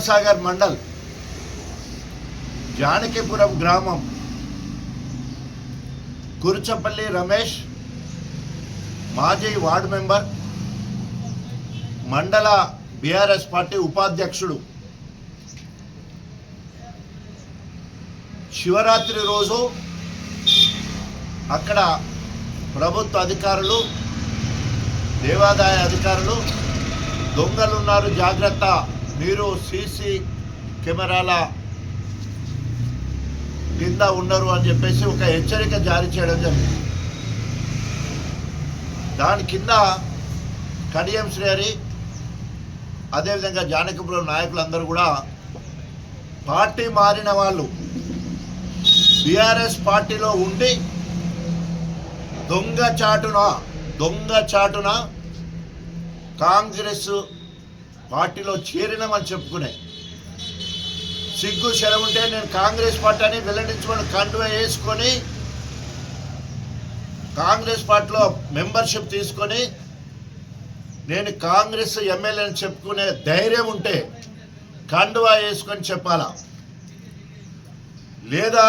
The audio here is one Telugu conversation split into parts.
భీమాసాగర్ మండల్ జానకిపురం గ్రామం కురుచపల్లి రమేష్ మాజీ వార్డు మెంబర్ మండల బీఆర్ఎస్ పార్టీ ఉపాధ్యక్షుడు. శివరాత్రి రోజు అక్కడ ప్రభుత్వ అధికారులు దేవాదాయ అధికారులు దొంగలు ఉన్నారు జాగ్రత్త మీరు సీసీ కెమెరాల కింద ఉన్నారు అని చెప్పేసి ఒక హెచ్చరిక జారీ చేయడం జరిగింది. దాని కింద కడియం శ్రేరి అదేవిధంగా జానకిపురం నాయకులందరూ కూడా పార్టీ మారిన వాళ్ళు బీఆర్ఎస్ పార్టీలో ఉండి దొంగ చాటున దొంగ చాటున కాంగ్రెస్ పార్టీలో చేరినామని చెప్పుకునే. సిగ్గు శరముంటే నేను కాంగ్రెస్ పార్టీ అని వెల్లడించుకొని కండువ వేసుకొని కాంగ్రెస్ పార్టీలో మెంబర్షిప్ తీసుకొని నేను కాంగ్రెస్ ఎమ్మెల్యే అని చెప్పుకునే ధైర్యం ఉంటే కండువా వేసుకొని చెప్పాలా? లేదా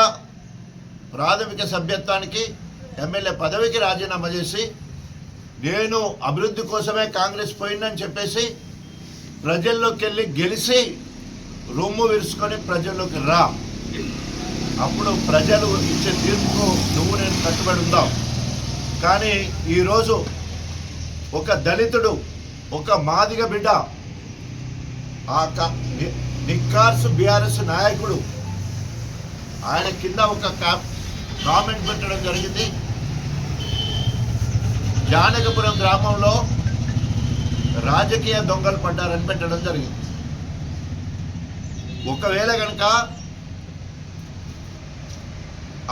ప్రాథమిక సభ్యత్వానికి ఎమ్మెల్యే పదవికి రాజీనామా చేసి నేను అభివృద్ధి కోసమే కాంగ్రెస్ పోయిందని చెప్పేసి ప్రజల్లోకి వెళ్ళి గెలిచి రొమ్ము విరుచుకొని ప్రజల్లోకి రా. అప్పుడు ప్రజలు ఇచ్చే తీర్పుకు నువ్వు నేను కట్టుబడి ఉందాం. కానీ ఈరోజు ఒక దళితుడు ఒక మాదిగ బిడ్డ ఆ క- బీఆర్ఎస్ నాయకుడు ఆయన కింద ఒక కామెంట్ పెట్టడం జరిగింది. జానకపురం గ్రామంలో రాజకీయ దొంగలు పడ్డారని పెట్టడం జరిగింది. ఒకవేళ కనుక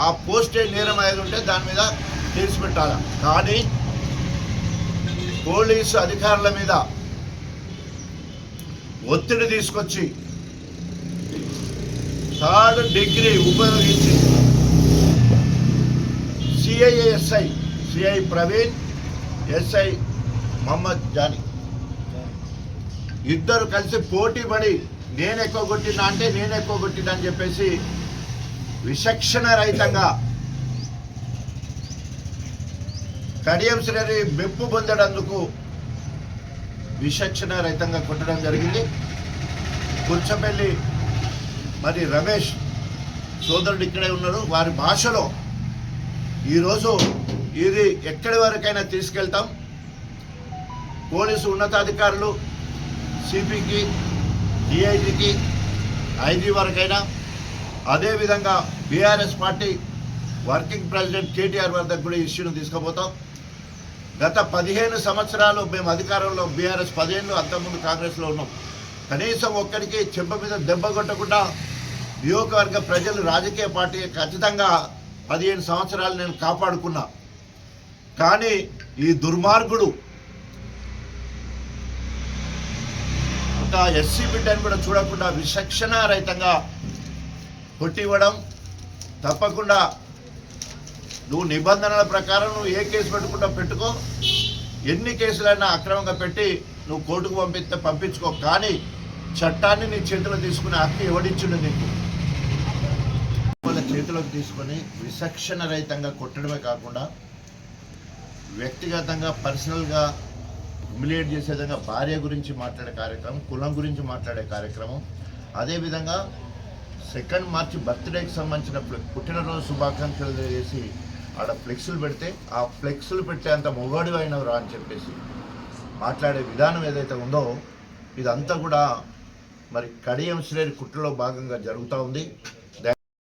ఆ పోస్టే నేరం అయ్యేది ఉంటే దాని మీద కేసు పెట్టాలి? కానీ పోలీసు అధికారుల మీద ఒత్తిడి తీసుకొచ్చి థర్డ్ డిగ్రీ ఉపయోగించి CI SI CI Praveen SI Mohammed Jani ఇద్దరు కలిసి పోటీ పడి నేను ఎక్కువ కొట్టినా అంటే నేను ఎక్కువ కొట్టినా అని చెప్పేసి విచక్షణ రహితంగా కడియం శ్రేణి మెప్పు పొందడందుకు విచక్షణ రహితంగా కొట్టడం జరిగింది. కుర్చపల్లి మరి రమేష్ సోదరుడు ఇక్కడే ఉన్నారు. వారి భాషలో ఈరోజు ఇది ఎక్కడి వరకైనా తీసుకెళ్తాం. పోలీసు ఉన్నతాధికారులు సిపికి డిఐజికి ఐజీ వరకైనా అదేవిధంగా BRS party working president KTR వద్దకు కూడా ఇష్యూను తీసుకుపోతాం. గత పదిహేను సంవత్సరాలు మేము అధికారంలో బీఆర్ఎస్ పదిహేను అంతకుముందు కాంగ్రెస్లో ఉన్నాం. కనీసం ఒక్కడికి చెంప మీద దెబ్బ కొట్టకుండా నియోజకవర్గ ప్రజలు రాజకీయ పార్టీ ఖచ్చితంగా పదిహేను సంవత్సరాలు నేను కాపాడుకున్నా. కానీ ఈ దుర్మార్గుడు ఒక ఎస్సీ బిడ్డని కూడా చూడకుండా విచక్షణ రహితంగా కొట్టివ్వడం తప్పకుండా. నువ్వు నిబంధనల ప్రకారం నువ్వు ఏ కేసు పెట్టుకుంటా పెట్టుకో. ఎన్ని కేసులైనా అక్రమంగా పెట్టి నువ్వు కోర్టుకు పంపిస్తే పంపించుకో. కానీ చట్టాన్ని నీ చేతిలో తీసుకునే హక్కు ఎవడిచ్చుడు నీకు? వాళ్ళ చేతిలోకి తీసుకొని విచక్షణ రహితంగా కొట్టడమే కాకుండా వ్యక్తిగతంగా పర్సనల్గా హ్యూమిలేట్ చేసే విధంగా భార్య గురించి మాట్లాడే కార్యక్రమం కులం గురించి మాట్లాడే కార్యక్రమం. అదేవిధంగా సెకండ్ మార్చి బర్త్డేకి సంబంధించిన పుట్టినరోజు శుభాకాంక్షలు చేసి ఆడ ఫ్లెక్సులు పెడితే ఆ ఫ్లెక్సులు పెట్టే అంత మొగాడు అయినవరా అని చెప్పేసి మాట్లాడే విధానం ఏదైతే ఉందో ఇదంతా కూడా మరి కడియం శ్రేణి కుట్రలో భాగంగా జరుగుతూ ఉంది.